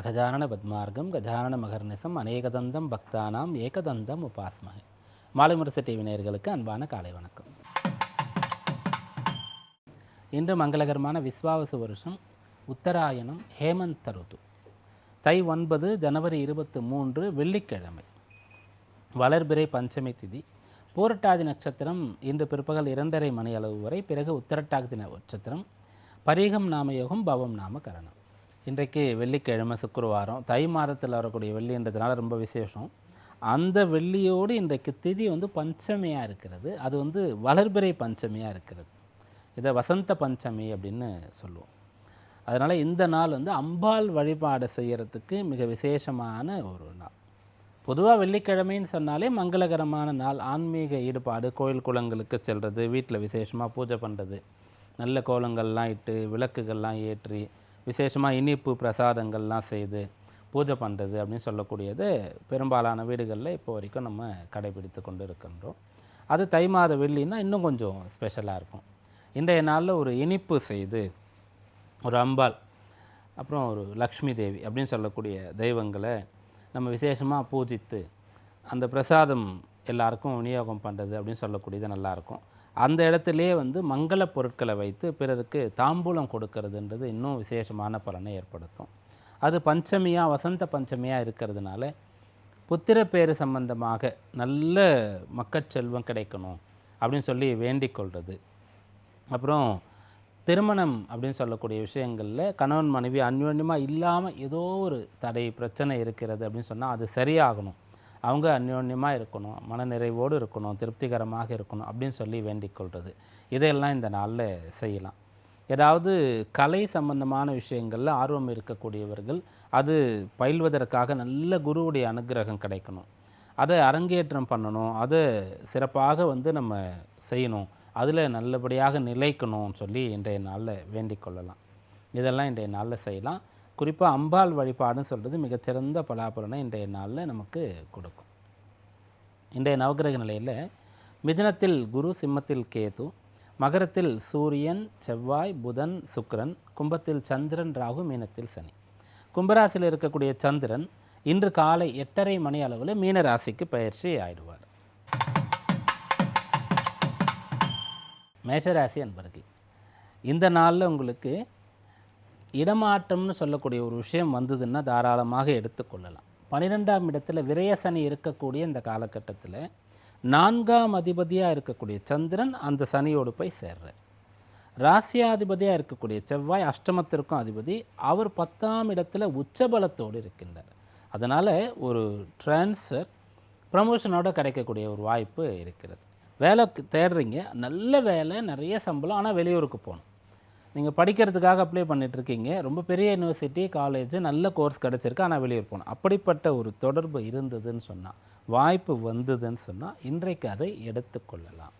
அகஜானன பத்மார்க்கம் கஜானன மகர்நிசம் அநேகதந்தம் பக்தானாம் ஏகதந்தம் உபாஸ்மகை Malaimurasu TV நேயர்களுக்கு அன்பான காலை வணக்கம். இன்று மங்களகரமான விஸ்வாவசு வருஷம் உத்தராயணம் ஹேமந்த ருது தை ஒன்பது ஜனவரி இருபத்து மூன்று வெள்ளிக்கிழமை. வளர்பிறை பஞ்சமி திதி. பூரட்டாதி நட்சத்திரம் இன்று பிற்பகல் இரண்டரை மணி அளவு வரை பிறகு உத்தரட்டாதி நட்சத்திரம். பரீகம் நாமயோகம் பவம் நாம கரணம். இன்றைக்கு வெள்ளிக்கிழமை சுக்குருவாரம். தை மாதத்தில் வரக்கூடிய வெள்ளின்றதுனால ரொம்ப விசேஷம். அந்த வெள்ளியோடு இன்றைக்கு திதி வந்து பஞ்சமியாக இருக்கிறது. அது வந்து வளர்பிறை பஞ்சமியாக இருக்கிறது. இதை வசந்த பஞ்சமி அப்படின்னு சொல்லுவோம். அதனால் இந்த நாள் வந்து அம்பாள் வழிபாடு செய்கிறதுக்கு மிக விசேஷமான ஒரு நாள். பொதுவாக வெள்ளிக்கிழமைன்னு சொன்னாலே மங்களகரமான நாள். ஆன்மீக ஈடுபாடு கோயில் குளங்களுக்கு செல்வது வீட்டில் விசேஷமாக பூஜை பண்ணுறது நல்ல கோலங்கள்லாம் இட்டு விளக்குகள்லாம் ஏற்றி விசேஷமாக இனிப்பு பிரசாதங்கள்லாம் செய்து பூஜை பண்ணுறது அப்படின்னு சொல்லக்கூடியது பெரும்பாலான வீடுகளில் இப்போ வரைக்கும் நம்ம கடைபிடித்து கொண்டு இருக்கின்றோம் அது தை மாத வெள்ளின்னா இன்னும் கொஞ்சம் ஸ்பெஷலாக இருக்கும். இன்றைய நாளில் ஒரு இனிப்பு செய்து ஒரு அம்பாள் அப்புறம் ஒரு லக்ஷ்மி தேவி அப்படின்னு சொல்லக்கூடிய தெய்வங்களை நம்ம விசேஷமாக பூஜித்து அந்த பிரசாதம் எல்லாருக்கும் விநியோகம் பண்ணுறது அப்படின்னு சொல்லக்கூடியது நல்லாயிருக்கும் அந்த இடத்துலையே வந்து மங்கள பொருட்களை வைத்து பிறருக்கு தாம்பூலம் கொடுக்கறதுன்றது இன்னும் விசேஷமான பலனை ஏற்படுத்தும். அது பஞ்சமியாக வசந்த பஞ்சமியாக இருக்கிறதுனால புத்திரப்பேறு சம்பந்தமாக நல்ல மக்கட்செல்வம் கிடைக்கணும் அப்படின்னு சொல்லி வேண்டிக் கொள்வது அப்புறம் திருமணம் அப்படின்னு சொல்லக்கூடிய விஷயங்களில் கணவன் மனைவி அன்யோன்யமாக இல்லாமல் ஏதோ ஒரு தடை பிரச்சனை இருக்கிறது அப்படின்னு சொன்னால் அது சரியாகணும். அவங்க அந்யோன்யமாக இருக்கணும் மனநிறைவோடு இருக்கணும் திருப்திகரமாக இருக்கணும் அப்படின்னு சொல்லி வேண்டிக் கொள்வது இதையெல்லாம் இந்த நாளில் செய்யலாம். ஏதாவது கலை சம்பந்தமான விஷயங்களில் ஆர்வம் இருக்கக்கூடியவர்கள் அது பயில்வதற்காக நல்ல குருவுடைய அனுகிரகம் கிடைக்கணும். அதை அரங்கேற்றம் பண்ணணும் அதை சிறப்பாக வந்து நம்ம செய்யணும் அதில் நல்லபடியாக நிலைக்கணும்னு சொல்லி இன்றைய நாளில் வேண்டிக் கொள்ளலாம். இதெல்லாம் இன்றைய நாளில் செய்யலாம். குறிப்பாக அம்பாள் வழிபாடுன்னு சொல்கிறது மிகச்சிறந்த பலாபலனை இன்றைய நாளில் நமக்கு கொடுக்கும். இன்றைய நவகிரக நிலையில் மிதினத்தில் குரு சிம்மத்தில் கேது மகரத்தில் சூரியன் செவ்வாய் புதன் சுக்கரன் கும்பத்தில் சந்திரன் ராகு மீனத்தில் சனி. கும்பராசியில் இருக்கக்கூடிய சந்திரன் இன்று காலை எட்டரை மணி அளவில் மீன ராசிக்கு பயிற்சி ஆயிடுவார். மேஷராசி அன்பர்கள் இந்த நாளில் உங்களுக்கு இடமாற்றம்னு சொல்லக்கூடிய ஒரு விஷயம் வந்ததுன்னா தாராளமாக எடுத்துக்கொள்ளலாம் பன்னிரெண்டாம் இடத்துல விரயசனி இருக்கக்கூடிய இந்த காலகட்டத்தில் நான்காம் அதிபதியாக இருக்கக்கூடிய சந்திரன் அந்த சனியோடு போய் சேர்றார். ராசியாதிபதியாக இருக்கக்கூடிய செவ்வாய் அஷ்டமத்திற்கும் அதிபதி. அவர் பத்தாம் இடத்துல உச்சபலத்தோடு இருக்கின்றார். அதனால் ஒரு ட்ரான்ஸ்ஃபர் ப்ரமோஷனோட கிடைக்கக்கூடிய ஒரு வாய்ப்பு இருக்கிறது. வேலை தேடுறீங்க நல்ல வேலை நிறைய சம்பளம் ஆனால் வெளியூருக்கு போகணும். நீங்கள் படிக்கிறதுக்காக அப்ளை பண்ணிகிட்ருக்கீங்க ரொம்ப பெரிய யூனிவர்சிட்டி காலேஜ் நல்ல கோர்ஸ் கிடச்சிருக்கு. ஆனால் வெளியூர் போகணும். அப்படிப்பட்ட ஒரு தொடர்பு இருந்ததுன்னு சொன்னால் வாய்ப்பு வந்ததுன்னு சொன்னால் இன்றைக்கு அதை எடுத்துக்கொள்ளலாம்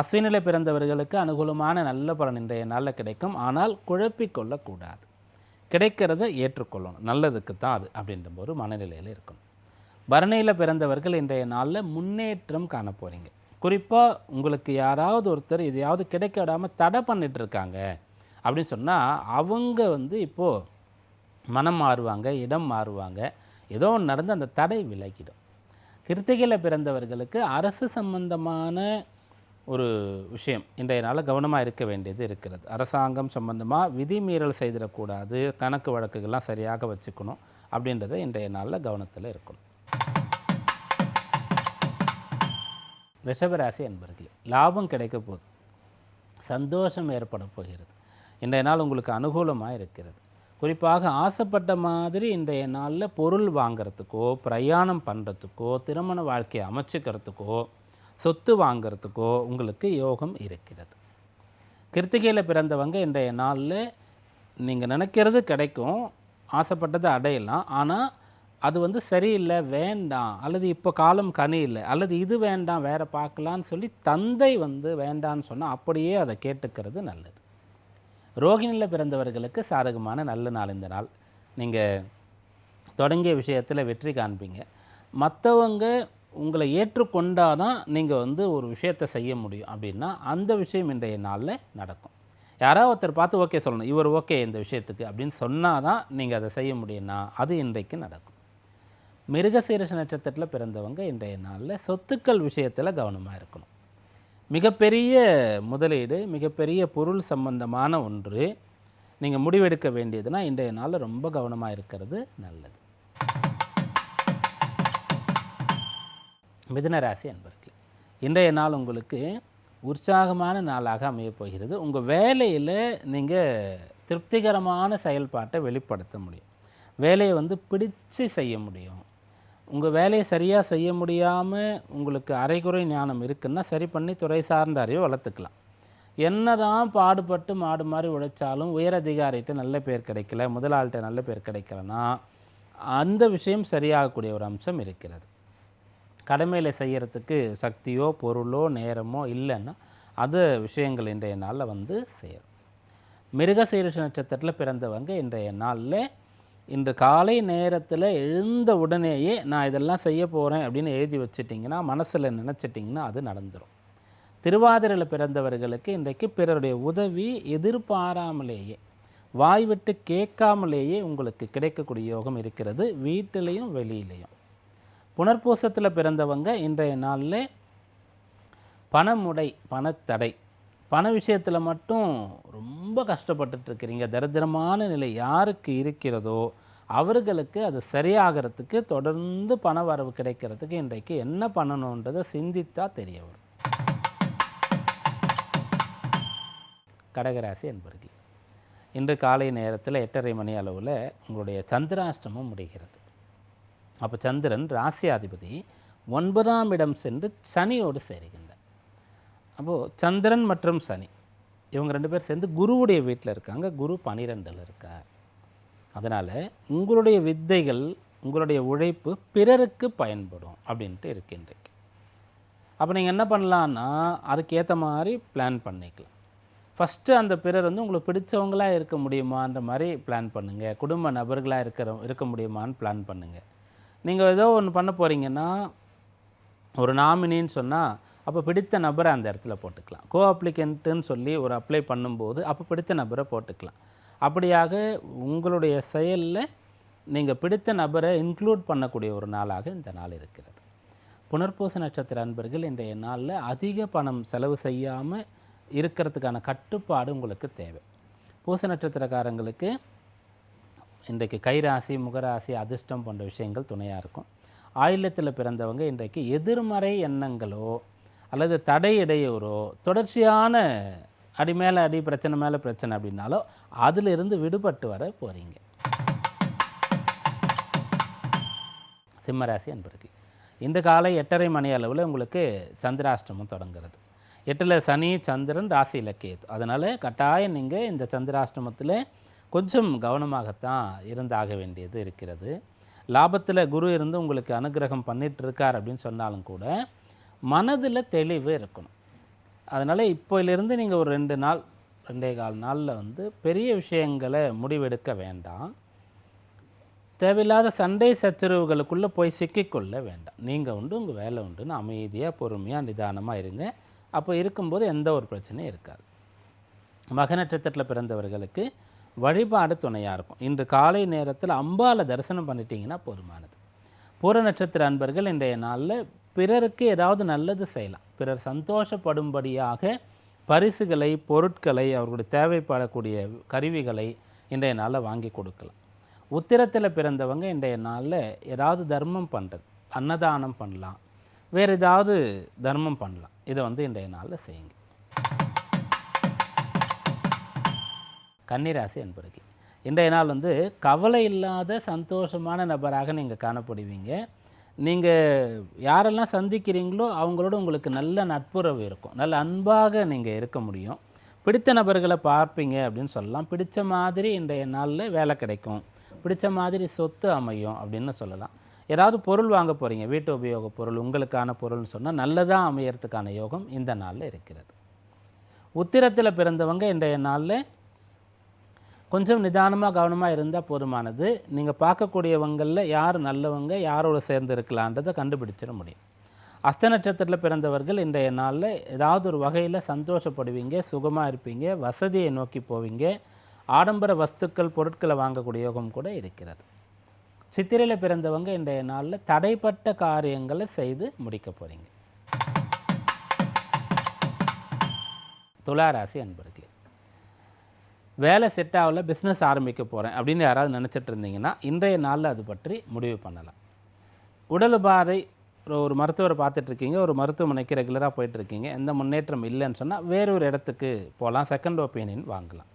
அஸ்வினில் பிறந்தவர்களுக்கு அனுகூலமான நல்ல பலன் இன்றைய நாளில் கிடைக்கும். ஆனால் குழப்பிக்கொள்ளக்கூடாது கிடைக்கிறத ஏற்றுக்கொள்ளணும். நல்லதுக்கு தான் அது அப்படின்ற ஒரு மனநிலையில் இருக்கணும். பரணியில் பிறந்தவர்கள் இன்றைய நாளில் முன்னேற்றம் காண போகிறீங்க குறிப்பாக உங்களுக்கு யாராவது ஒருத்தர் எதையாவது கிடைக்க விடாமல் தடை பண்ணிட்டு இருக்காங்க அப்படின்னு சொன்னால் அவங்க வந்து இப்போது மனம் மாறுவாங்க இடம் மாறுவாங்க. ஏதோ ஒன்று நடந்து அந்த தடை விலகிடும். கிருத்திகையில் பிறந்தவர்களுக்கு அரசு சம்பந்தமான ஒரு விஷயம் இன்றைய நாளில் கவனமாக இருக்க வேண்டியது இருக்கிறது. அரசாங்கம் சம்பந்தமாக விதிமீறல் செய்திடக்கூடாது கணக்கு வழக்குகள்லாம் சரியாக வச்சுக்கணும் அப்படின்றத இன்றைய நாளில் கவனத்தில் இருக்கணும். ரிஷபராசி அன்பர்களே லாபம் கிடைக்க போகுது சந்தோஷம் ஏற்பட போகிறது. இன்றைய நாள் உங்களுக்கு அனுகூலமாக இருக்கிறது. குறிப்பாக ஆசைப்பட்ட மாதிரி இன்றைய நாளில் பொருள் வாங்கிறதுக்கோ பிரயாணம் பண்ணுறதுக்கோ திருமண வாழ்க்கையை அமைச்சுக்கிறதுக்கோ சொத்து வாங்கிறதுக்கோ உங்களுக்கு யோகம் இருக்கிறது. கிருத்திகையில் பிறந்தவங்க இன்றைய நாளில் நீங்கள் நினைக்கிறது கிடைக்கும் ஆசைப்பட்டதை அடையலாம். ஆனால் அது வந்து சரியில்லை வேண்டாம். அல்லது இப்போ காலம் கனி இல்லை. அல்லது இது வேண்டாம் வேறு பார்க்கலான்னு சொல்லி தந்தை வந்து வேண்டான்னு சொன்னால் அப்படியே அதை கேட்டுக்கிறது நல்லது. ரோகிணியில் பிறந்தவர்களுக்கு சாதகமான நல்ல நாள் இந்த நாள். நீங்கள் தொடங்கிய விஷயத்தில் வெற்றி காண்பீங்க. மற்றவங்க உங்களை ஏற்றுக்கொண்டால் தான் நீங்கள் வந்து ஒரு விஷயத்தை செய்ய முடியும் அப்படின்னா அந்த விஷயம் இன்றைய நாளில் நடக்கும். யாராவது ஒருத்தர் பார்த்து ஓகே சொல்லணும். இவர் ஓகே இந்த விஷயத்துக்கு அப்படின்னு சொன்னால் தான் நீங்கள் அதை செய்ய முடியும்னா அது இன்றைக்கு நடக்கும். மிருகசீரஷ நட்சத்திரத்தில் பிறந்தவங்க இன்றைய நாளில் சொத்துக்கள் விஷயத்தில் கவனமாக இருக்கணும். மிகப்பெரிய முதலீடு மிகப்பெரிய பொருள் சம்பந்தமான ஒன்று. நீங்கள் முடிவெடுக்க வேண்டியதுன்னா இன்றைய நாளில் ரொம்ப கவனமாக இருக்கிறது நல்லது. மிதனராசி அன்பர்களே இன்றைய நாள் உங்களுக்கு உற்சாகமான நாளாக அமையப் போகிறது. உங்கள் வேலையில் நீங்கள் திருப்திகரமான செயல்பாட்டை வெளிப்படுத்த முடியும். வேலையை வந்து பிடிச்சு செய்ய முடியும். உங்கள் வேலையை சரியாக செய்ய முடியாமல் உங்களுக்கு அரைகுறை ஞானம் இருக்குன்னா சரி பண்ணி துறை சார்ந்த அறிவை வளர்த்துக்கலாம். என்னதான் பாடுபட்டு மாடு மாதிரி உழைச்சாலும் உயரதிகாரிகிட்ட நல்ல பேர் கிடைக்கல முதலாளிகிட்ட நல்ல பேர் கிடைக்கலன்னா அந்த விஷயம் சரியாகக்கூடிய ஒரு அம்சம் இருக்கிறது. கடமையில் செய்கிறதுக்கு சக்தியோ பொருளோ நேரமோ இல்லைன்னா அது விஷயங்கள் இன்றைய நாளில் வந்து சேரும். மிருகசீரிஷ நட்சத்திரத்தில் பிறந்தவங்க இன்றைய நாளில் இன்று காலை நேரத்தில் எழுந்த உடனேயே நான் இதெல்லாம் செய்ய போகிறேன் அப்படின்னு எழுதி வச்சிட்டிங்கன்னா மனசில் நினச்சிட்டிங்கன்னா அது நடந்துடும் திருவாதிரையில் பிறந்தவர்களுக்கு இன்றைக்கு பிறருடைய உதவி எதிர்பாராமலேயே வாய் விட்டு கேட்காமலேயே உங்களுக்கு கிடைக்கக்கூடிய யோகம் இருக்கிறது வீட்டிலையும் வெளியிலையும். புனர்பூசத்தில் பிறந்தவங்க இன்றைய நாளில் பணமுடை பணத்தடை பண விஷயத்தில் மட்டும் ரொம்ப கஷ்டப்பட்டுட்ருக்கிறீங்க. தரித்திரமான நிலை யாருக்கு இருக்கிறதோ அவர்களுக்கு அது சரியாகிறதுக்கு தொடர்ந்து பண வரவு கிடைக்கிறதுக்கு இன்றைக்கு என்ன பண்ணணுன்றதை சிந்தித்தா தெரிய வரும். கடகராசி என்பர்கள் இன்று காலை நேரத்தில் எட்டரை மணி அளவில் உங்களுடைய சந்திராஷ்டமம் முடிகிறது. அப்போ சந்திரன் ராசியாதிபதி ஒன்பதாம் இடம் சென்று சனியோடு சேருகின்றார் அப்போது சந்திரன் மற்றும் சனி இவங்க ரெண்டு பேர் சேர்ந்து குருவுடைய வீட்டில் இருக்காங்க. குரு பனிரெண்டில் இருக்கார். அதனால் உங்களுடைய வித்தைகள் உங்களுடைய உழைப்பு பிறருக்கு பயன்படும் அப்படின்ட்டு இருக்கின்றைக்கு அப்போ நீங்கள் என்ன பண்ணலான்னா அதுக்கேற்ற மாதிரி பிளான் பண்ணிக்கலாம். ஃபஸ்ட்டு அந்த பிறர் வந்து உங்களுக்கு பிடிச்சவங்களாக இருக்க முடியுமான்ற மாதிரி பிளான் பண்ணுங்கள் குடும்ப நபர்களாக இருக்கிற இருக்க முடியுமான்னு பிளான் பண்ணுங்கள் நீங்கள் ஏதோ ஒன்று பண்ண போகிறீங்கன்னா ஒரு நாமினின்னு சொன்னால் அப்போ பிடித்த நபரை அந்த இடத்துல போட்டுக்கலாம். கோ அப்ளிகண்ட்டுன்னு சொல்லி ஒரு அப்ளை பண்ணும்போது அப்போ பிடித்த நபரை போட்டுக்கலாம். அப்படியாக உங்களுடைய செயலில் நீங்கள் பிடித்த நபரை இன்க்ளூட் பண்ணக்கூடிய ஒரு நாளாக இந்த நாள் இருக்கிறது. புனர்பூச நட்சத்திர அன்பர்கள் இன்றைய நாளில் அதிக பணம் செலவு செய்யாமல் இருக்கிறதுக்கான கட்டுப்பாடு உங்களுக்கு தேவை. பூச நட்சத்திரக்காரங்களுக்கு இன்றைக்கு கைராசி முகராசி அதிர்ஷ்டம் போன்ற விஷயங்கள் துணையாக இருக்கும். ஆயுளத்தில் பிறந்தவங்க இன்றைக்கு எதிர்மறை எண்ணங்களோ அல்லது தடை இடையூறோ தொடர்ச்சியான அடி மேலே அடி பிரச்சனை மேலே பிரச்சனை அப்படின்னாலோ அதிலிருந்து விடுபட்டு வர போகிறீங்க சிம்மராசி அன்பருக்கு இந்த காலை எட்டரை மணி அளவில் உங்களுக்கு சந்திராஷ்டமம் தொடங்குறது எட்டில் சனி சந்திரன் ராசி இலக்கியது அதனால் கட்டாயம் நீங்கள் இந்த சந்திராஷ்டமத்தில் கொஞ்சம் கவனமாகத்தான் இருந்தாக வேண்டியது இருக்கிறது. லாபத்தில் குரு இருந்து உங்களுக்கு அனுகிரகம் பண்ணிட்டு இருக்கார் அப்படின்னு சொன்னாலும் கூட மனதில் தெளிவு இருக்கணும். அதனால் இப்போலேருந்து நீங்கள் ஒரு ரெண்டு நாள் ரெண்டே கால் நாளில் வந்து பெரிய விஷயங்களை முடிவெடுக்க வேண்டாம். தேவையில்லாத சண்டை சச்சரவுகளுக்குள்ளே போய் சிக்கிக்கொள்ள வேண்டாம். நீங்கள் உண்டு உங்கள் வேலை உண்டுன்னு அமைதியாக பொறுமையாக நிதானமாக இருங்க. அப்போ இருக்கும்போது எந்த ஒரு பிரச்சனையும் இருக்காது. மக நட்சத்திரத்தில் பிறந்தவர்களுக்கு வழிபாடு துணையாக இருக்கும். இன்று காலை நேரத்தில் அம்பாலை தரிசனம் பண்ணிட்டீங்கன்னா போதுமானது. பூர நட்சத்திர அன்பர்கள் இன்றைய நாளில் பிறருக்கு ஏதாவது நல்லது செய்யலாம். பிறர் சந்தோஷப்படும்படியாக பரிசுகளை பொருட்களை அவர்களுடைய தேவைப்படக்கூடிய கருவிகளை இன்றைய நாளில் வாங்கி கொடுக்கலாம். உத்திரத்தில் பிறந்தவங்க இன்றைய நாளில் ஏதாவது தர்மம் பண்ணுறது அன்னதானம் பண்ணலாம். வேறு ஏதாவது தர்மம் பண்ணலாம். இதை வந்து இன்றைய நாளில் செய்யுங்க. கன்னிராசி என்பருக்கு இன்றைய நாள் வந்து கவலை இல்லாத சந்தோஷமான நபராக நீங்கள் காணப்படுவீங்க. நீங்கள் யாரெல்லாம் சந்திக்கிறீங்களோ அவங்களோட உங்களுக்கு நல்ல நட்புறவு இருக்கும். நல்ல அன்பாக நீங்கள் இருக்க முடியும். பிடித்த நபர்களை பார்ப்பீங்க அப்படின்னு சொல்லலாம். பிடித்த மாதிரி இன்றைய நாளில் வேலை கிடைக்கும். பிடிச்ச மாதிரி சொத்து அமையும் அப்படின்னு சொல்லலாம். ஏதாவது பொருள் வாங்க போகிறீங்க வீட்டு உபயோக பொருள் உங்களுக்கான பொருள்னு சொன்னால் நல்லதாக அமையறதுக்கான யோகம் இந்த நாளில் இருக்கிறது. உத்திரத்தில் பிறந்தவங்க இன்றைய நாளில் கொஞ்சம் நிதானமாக கவனமாக இருந்தால் போதுமானது. நீங்கள் பார்க்கக்கூடியவங்களில் யார் நல்லவங்க யாரோட சேர்ந்து இருக்கலான்றதை கண்டுபிடிச்சிட முடியும். அஸ்த நட்சத்திரத்தில் பிறந்தவர்கள் இன்றைய நாளில் ஏதாவது ஒரு வகையில் சந்தோஷப்படுவீங்க சுகமாக இருப்பீங்க வசதியை நோக்கி போவீங்க. ஆடம்பர வஸ்துக்கள் பொருட்களை வாங்கக்கூடிய யோகம் கூட இருக்கிறது. சித்திரையில் பிறந்தவங்க இன்றைய நாளில் தடைப்பட்ட காரியங்களை செய்து முடிக்க போகிறீங்க துளாராசி அன்பர்களே வேலை செட் ஆகல பிஸ்னஸ் ஆரம்பிக்க போகிறேன் அப்படின்னு யாராவது நினச்சிட்டு இருந்தீங்கன்னா இன்றைய நாளில் அது பற்றி முடிவு பண்ணலாம். உடல் உபாதை ஒரு மருத்துவரை பார்த்துட்ருக்கீங்க ஒரு மருத்துவமனைக்கு ரெகுலராக போயிட்டுருக்கீங்க எந்த முன்னேற்றம் இல்லைன்னு சொன்னால் வேறொரு இடத்துக்கு போகலாம் செகண்ட் ஒப்பீனியன் வாங்கலாம்.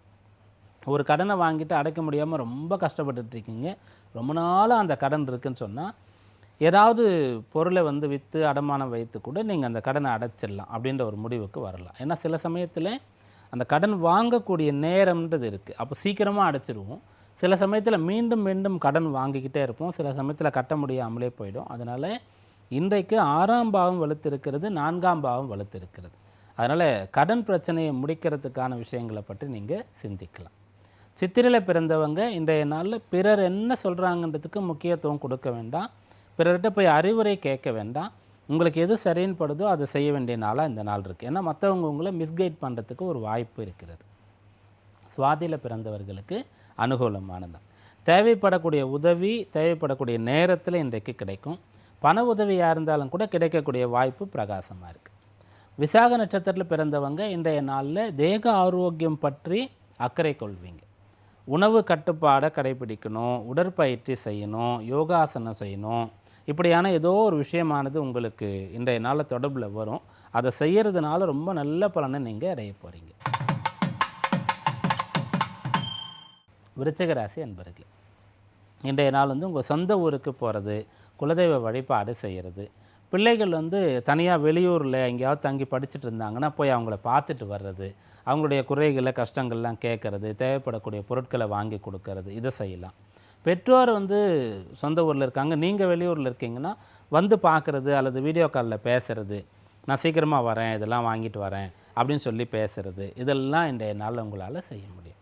ஒரு கடனை வாங்கிட்டு அடைக்க முடியாமல் ரொம்ப கஷ்டப்பட்டுட்டு இருக்கீங்க ரொம்ப நாளாக அந்த கடன் இருக்குதுன்னு சொன்னால் ஏதாவது பொருளை வந்து விற்று அடமானம் வைத்து கூட நீங்கள் அந்த கடனை அடைச்சிடலாம் அப்படின்ற ஒரு முடிவுக்கு வரலாம். ஏன்னா சில சமயத்தில் அந்த கடன் வாங்கக்கூடிய நேரம்ன்றது இருக்குது அப்போ சீக்கிரமாக அடைச்சிருவோம். சில சமயத்தில் மீண்டும் மீண்டும் கடன் வாங்கிக்கிட்டே இருப்போம். சில சமயத்தில் கட்ட முடியாமலே போயிடும். அதனால் இன்றைக்கு ஆறாம் பாவம் வலுத்திருக்கிறது நான்காம் பாவம் வலுத்திருக்கிறது. அதனால் கடன் பிரச்சனையை முடிக்கிறதுக்கான விஷயங்களை பற்றி நீங்கள் சிந்திக்கலாம். சித்திரையில் பிறந்தவங்க இன்றைய நாளில் பிறர் என்ன சொல்கிறாங்கன்றதுக்கு முக்கியத்துவம் கொடுக்க வேண்டாம். பிறர்கிட்ட போய் அறிவுரை கேட்க வேண்டாம். உங்களுக்கு எது சரின்னு படுதோ அதை செய்ய வேண்டிய நாளாக இந்த நாள் இருக்குது ஏன்னா மற்றவங்க உங்களை மிஸ்கைட் பண்ணுறதுக்கு ஒரு வாய்ப்பு இருக்கிறது. சுவாதியில் பிறந்தவர்களுக்கு அனுகூலமானது. தேவைப்படக்கூடிய உதவி தேவைப்படக்கூடிய நேரத்தில் இன்றைக்கு கிடைக்கும். பண உதவியாக இருந்தாலும் கூட கிடைக்கக்கூடிய வாய்ப்பு பிரகாசமாக இருக்குது விசாக நட்சத்திரத்தில் பிறந்தவங்க இன்றைய நாளில் தேக ஆரோக்கியம் பற்றி அக்கறை கொள்வீங்க. உணவு கட்டுப்பாடை கடைபிடிக்கணும் உடற்பயிற்சி செய்யணும் யோகாசனம் செய்யணும் இப்படியான ஏதோ ஒரு விஷயமானது உங்களுக்கு இன்றைய நாளில் தொடர்பில் வரும். அதை செய்கிறதுனால ரொம்ப நல்ல பலனை நீங்கள் அடைய போகிறீங்க விருச்சகராசி அன்பர்களே இன்றைய நாள் வந்து உங்கள் சொந்த ஊருக்கு போகிறது குலதெய்வ வழிபாடு செய்கிறது பிள்ளைகள் வந்து தனியாக வெளியூரில் எங்கேயாவது தங்கி படிச்சுட்டு இருந்தாங்கன்னா போய் அவங்கள பார்த்துட்டு வர்றது அவங்களுடைய குறைகளை கஷ்டங்கள்லாம் கேட்குறது தேவைப்படக்கூடிய பொருட்களை வாங்கி கொடுக்கறது இதை செய்யலாம். பெற்றோர் வந்து சொந்த ஊரில் இருக்காங்க. நீங்கள் வெளியூரில் இருக்கீங்கன்னா வந்து பார்க்குறது அல்லது வீடியோ காலில் பேசுகிறது நான் சீக்கிரமாக வரேன் இதெல்லாம் வாங்கிட்டு வரேன் அப்படின்னு சொல்லி பேசுறது இதெல்லாம் இன்றைய நாளில் உங்களால் செய்ய முடியும்.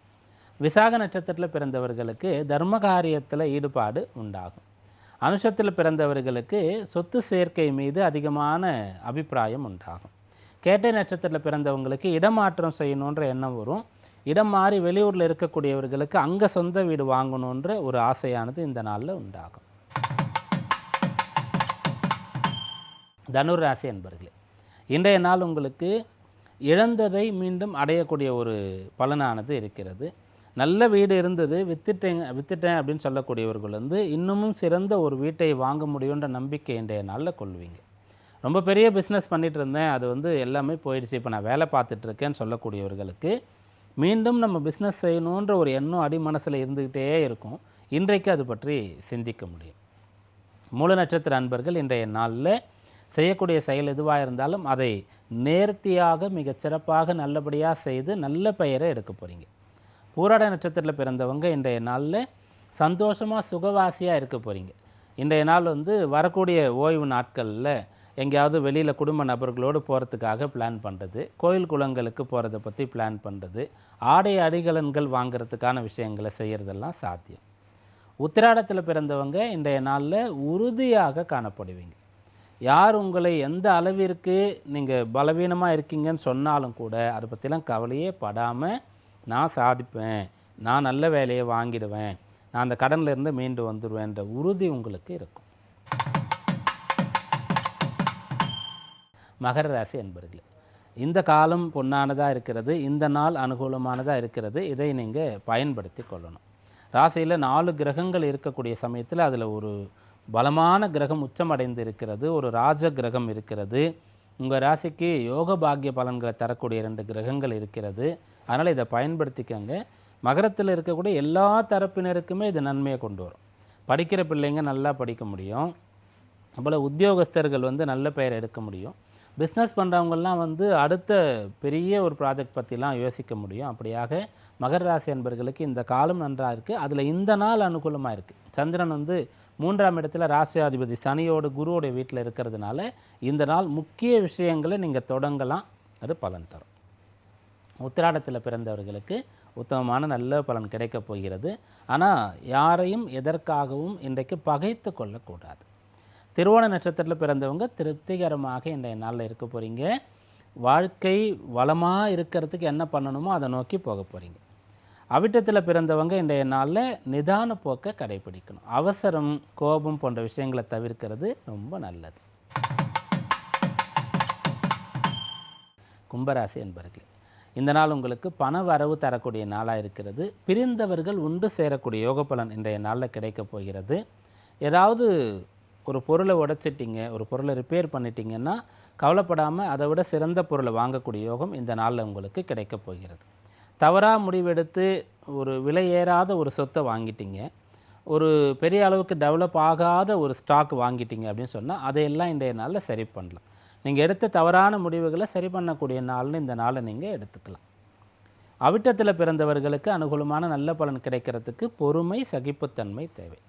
விசாக நட்சத்திரத்தில் பிறந்தவர்களுக்கு தர்ம காரியத்தில் ஈடுபாடு உண்டாகும். அனுஷத்தில் பிறந்தவர்களுக்கு சொத்து சேர்க்கை மீது அதிகமான அபிப்பிராயம் உண்டாகும். கேட்டை நட்சத்திரத்தில் பிறந்தவங்களுக்கு இடமாற்றம் செய்யணுன்ற எண்ணம் வரும். இடம் மாறி வெளியூரில் இருக்கக்கூடியவர்களுக்கு அங்கே சொந்த வீடு வாங்கணுன்ற ஒரு ஆசையானது இந்த நாளில் உண்டாகும். தனுர் ராசி என்பர்களே இன்றைய நாள் உங்களுக்கு இழந்ததை மீண்டும் அடையக்கூடிய ஒரு பலனானது இருக்கிறது. நல்ல வீடு இருந்தது வித்துட்டேங்க வித்துட்டேன் அப்படின்னு சொல்லக்கூடியவர்கள் வந்து இன்னமும் சிறந்த ஒரு வீட்டை வாங்க முடியுன்ற நம்பிக்கை இன்றைய நாளில் கொள்வீங்க. ரொம்ப பெரிய பிஸ்னஸ் பண்ணிகிட்டு இருந்தேன். அது வந்து எல்லாமே போயிடுச்சு. இப்போ நான் வேலை பார்த்துட்ருக்கேன்னு சொல்லக்கூடியவர்களுக்கு மீண்டும் நம்ம பிஸ்னஸ் செய்யணுன்ற ஒரு எண்ணம் அடி மனசில் இருந்துக்கிட்டே இருக்கும். இன்றைக்கு அது பற்றி சிந்திக்க முடியும். மூல நட்சத்திர அன்பர்கள் இன்றைய நாளில் செய்யக்கூடிய செயல் எதுவாக இருந்தாலும் அதை நேர்த்தியாக மிகச்சிறப்பாக நல்லபடியாக செய்து நல்ல பெயரை எடுக்க போகிறீங்க பூராட நட்சத்திரத்தில் பிறந்தவங்க இன்றைய நாளில் சந்தோஷமாக சுகவாசியாக இருக்க போகிறீங்க இன்றைய நாள் வந்து வரக்கூடிய ஓய்வு நாட்களில் எங்கேயாவது வெளியில் குடும்ப நபர்களோடு போகிறதுக்காக பிளான் பண்ணுறது கோயில் குளங்களுக்கு போகிறத பற்றி பிளான் பண்ணுறது ஆடை அடிகலன்கள் வாங்குறதுக்கான விஷயங்களை செய்கிறதெல்லாம் சாத்தியம். உத்திராடத்தில் பிறந்தவங்க இன்றைய நாளில் உறுதியாக காணப்படுவீங்க. யார் உங்களை எந்த அளவிற்கு நீங்கள் பலவீனமாக இருக்கீங்கன்னு சொன்னாலும் கூட அதை பற்றிலாம் கவலையே படாமல் நான் சாதிப்பேன் நான் நல்ல வேலையை வாங்கிடுவேன் நான் அந்த கடன்லேருந்து மீண்டு வந்துடுவேன்ற உறுதி உங்களுக்கு இருக்கும். மகர ராசி அன்பர்களே இந்த காலம் பொன்னானதாக இருக்கிறது இந்த நாள் அனுகூலமானதாக இருக்கிறது இதை நீங்கள் பயன்படுத்தி கொள்ளணும். ராசியில் நாலு கிரகங்கள் இருக்கக்கூடிய சமயத்தில் அதில் ஒரு பலமான கிரகம் உச்சமடைந்து இருக்கிறது ஒரு ராஜ கிரகம் இருக்கிறது. உங்கள் ராசிக்கு யோக பாக்கிய பலன்களை தரக்கூடிய ரெண்டு கிரகங்கள் இருக்கிறது. அதனால் இதை பயன்படுத்திக்கங்க. மகரத்தில் இருக்கக்கூடிய எல்லா தரப்பினருக்குமே இது நன்மையை கொண்டு வரும். படிக்கிற பிள்ளைங்க நல்லா படிக்க முடியும். அப்போல் உத்தியோகஸ்தர்கள் வந்து நல்ல பெயர் எடுக்க முடியும். பிஸ்னஸ் பண்ணுறவங்கெல்லாம் வந்து அடுத்த பெரிய ஒரு ப்ராஜெக்ட் பற்றிலாம் யோசிக்க முடியும். அப்படியாக மகர ராசி அன்பர்களுக்கு இந்த காலம் நன்றாக இருக்குது அதில் இந்த நாள் அனுகூலமாக இருக்குது சந்திரன் வந்து மூன்றாம் இடத்துல ராசியாதிபதி சனியோடு குருவோடைய வீட்டில் இருக்கிறதுனால இந்த நாள் முக்கிய விஷயங்களை நீங்கள் தொடங்கலாம். அது பலன் தரும். உத்திராடத்தில் பிறந்தவர்களுக்கு உத்தமமான நல்ல பலன் கிடைக்கப் போகிறது. ஆனால் யாரையும் எதற்காகவும் இன்றைக்கு பகைத்து கொள்ளக்கூடாது திருவோண நட்சத்திரத்தில் பிறந்தவங்க திருப்திகரமாக இன்றைய நாளில் இருக்க போகிறீங்க வாழ்க்கை வளமாக இருக்கிறதுக்கு என்ன பண்ணணுமோ அதை நோக்கி போக போகிறீங்க அவிட்டத்தில் பிறந்தவங்க இன்றைய நாளில் நிதான போக்கை கடைபிடிக்கணும். அவசரம் கோபம் போன்ற விஷயங்களை தவிர்க்கிறது ரொம்ப நல்லது. கும்பராசி என்பர்களே இந்த நாள் உங்களுக்கு பண வரவு தரக்கூடிய நாளாக இருக்கிறது. பிரிந்தவர்கள் உண்டு சேரக்கூடிய யோக பலன் இன்றைய நாளில் கிடைக்கப் போகிறது. ஏதாவது ஒரு பொருளை உடைச்சிட்டிங்க ஒரு பொருளை ரிப்பேர் பண்ணிட்டீங்கன்னா கவலைப்படாமல் அதை விட சிறந்த பொருளை வாங்கக்கூடிய யோகம் இந்த நாளில் உங்களுக்கு கிடைக்கப் போகிறது. தவறாக முடிவெடுத்து ஒரு விலை ஏறாத ஒரு சொத்தை வாங்கிட்டீங்க ஒரு பெரிய அளவுக்கு டெவலப் ஆகாத ஒரு ஸ்டாக் வாங்கிட்டீங்க அப்படின்னு சொன்னால் அதையெல்லாம் இன்றைய நாளில் சரி பண்ணலாம். நீங்கள் எடுத்த தவறான முடிவுகளை சரி பண்ணக்கூடிய நாள்னு இந்த நாளை நீங்கள் எடுத்துக்கலாம். அவிட்டத்தில் பிறந்தவர்களுக்கு அனுகூலமான நல்ல பலன் கிடைக்கிறதுக்கு பொறுமை சகிப்புத்தன்மை தேவை.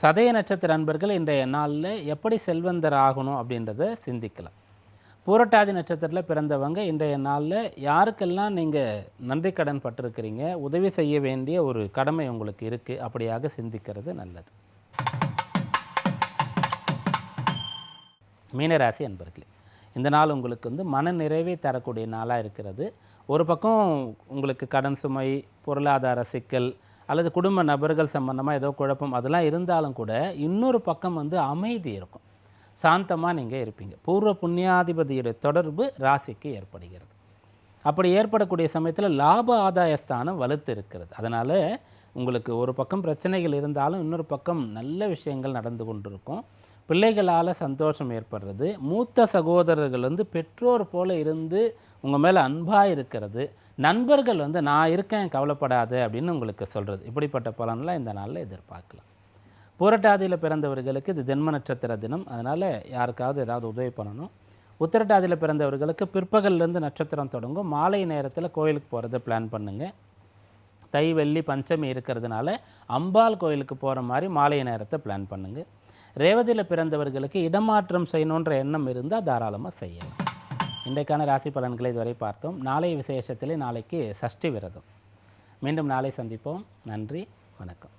சதய நட்சத்திர அன்பர்கள் இன்றைய நாளில் எப்படி செல்வந்தர் ஆகணும் அப்படின்றத சிந்திக்கலாம். பூரட்டாதி நட்சத்திரத்தில் பிறந்தவங்க இன்றைய நாளில் யாருக்கெல்லாம் நீங்கள் நன்றி கடன் பட்டிருக்கிறீங்க உதவி செய்ய வேண்டிய ஒரு கடமை உங்களுக்கு இருக்குது அப்படியாக சிந்திக்கிறது நல்லது. மீனராசி அன்பர்களே இந்த நாள் உங்களுக்கு வந்து மன நிறைவை தரக்கூடிய நாளாக இருக்கிறது. ஒரு பக்கம் உங்களுக்கு கடன் சுமை பொருளாதார சிக்கல் அல்லது குடும்ப நபர்கள் சம்பந்தமாக ஏதோ குழப்பம் அதெல்லாம் இருந்தாலும் கூட இன்னொரு பக்கம் வந்து அமைதி இருக்கும். சாந்தமாக நீங்கள் இருப்பீங்க. பூர்வ புண்ணியாதிபதியுடைய தொடர்பு ராசிக்கு ஏற்படுகிறது. அப்படி ஏற்படக்கூடிய சமயத்தில் லாப ஆதாயஸ்தானம் வலுத்து இருக்கிறது. அதனால் உங்களுக்கு ஒரு பக்கம் பிரச்சனைகள் இருந்தாலும் இன்னொரு பக்கம் நல்ல விஷயங்கள் நடந்து கொண்டிருக்கும். பிள்ளைகளால் சந்தோஷம் ஏற்படுறது. மூத்த சகோதரர்கள் வந்து பெற்றோர் போல இருந்து உங்கள் மேலே அன்பாக இருக்கிறது. நண்பர்கள் வந்து நான் இருக்கேன் கவலைப்படாத அப்படின்னு உங்களுக்கு சொல்கிறது இப்படிப்பட்ட பலன்லாம் இந்த நாளில் எதிர்பார்க்கலாம். பூரட்டாதியில் பிறந்தவர்களுக்கு இது ஜென்ம நட்சத்திர தினம். அதனால் யாருக்காவது ஏதாவது உதவி பண்ணணும். உத்திரட்டாதியில் பிறந்தவர்களுக்கு பிற்பகல்லேருந்து நட்சத்திரம் தொடங்கும். மாலை நேரத்தில் கோயிலுக்கு போகிறத பிளான் பண்ணுங்கள் தை வெள்ளி பஞ்சமி இருக்கிறதுனால அம்பாள் கோயிலுக்கு போகிற மாதிரி மாலை நேரத்தை பிளான் பண்ணுங்கள் ரேவதியில் பிறந்தவர்களுக்கு இடமாற்றம் செய்யணுன்ற எண்ணம் இருந்தால் தாராளமாக செய்யலாம். இன்றைக்கான ராசி பலன்களை இதுவரை பார்த்தோம். நாளைய விசேஷத்திலே நாளைக்கு சஷ்டி விரதம். மீண்டும் நாளை சந்திப்போம். நன்றி வணக்கம்.